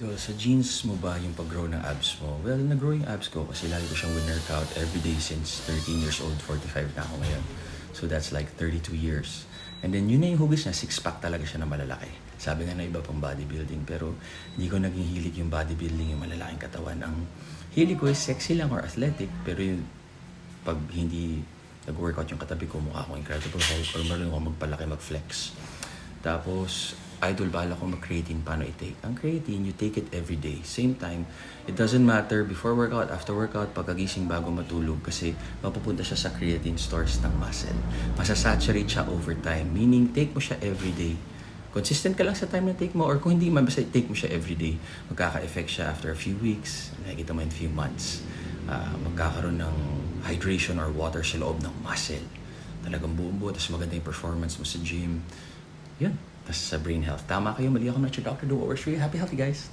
So, sa jeans mo ba yung pag-grow ng abs mo? Well, nag-grow yung abs ko kasi lagi ko siyang win-workout every day since 13 years old, 45 na ako ngayon. So, that's like 32 years. And then, yun na yung hugis niya, six-pack talaga siya na malalaki. Sabi nga na iba pang bodybuilding, pero hindi ko naging hilig yung bodybuilding, yung malalaking katawan. Ang hilig ko is sexy lang or athletic, pero yung pag hindi nag-workout yung katabi ko, mukha akong incredible Hulk or marunong ako magpalaki, mag-flex. Tapos, idol bala ko mag-creatine paano i-take. Ang creatine, you take it every day. Same time, it doesn't matter before workout, after workout, pagkagising bago matulog kasi mapupunta siya sa creatine stores ng muscle. Masasaturate siya over time. Meaning, take mo siya every day. Consistent ka lang sa time na take mo or kung hindi man, basta take mo siya every day. Magkaka-effect siya after a few weeks, nakikita mo in few months. Ah, magkakaroon ng hydration or water sa loob ng muscle. Talagang buong buo, tapos maganda yung performance mo sa gym. Yun. Sa brain health. Tama kayo, mali ako na doctor. Do what works for you. Happy, healthy guys.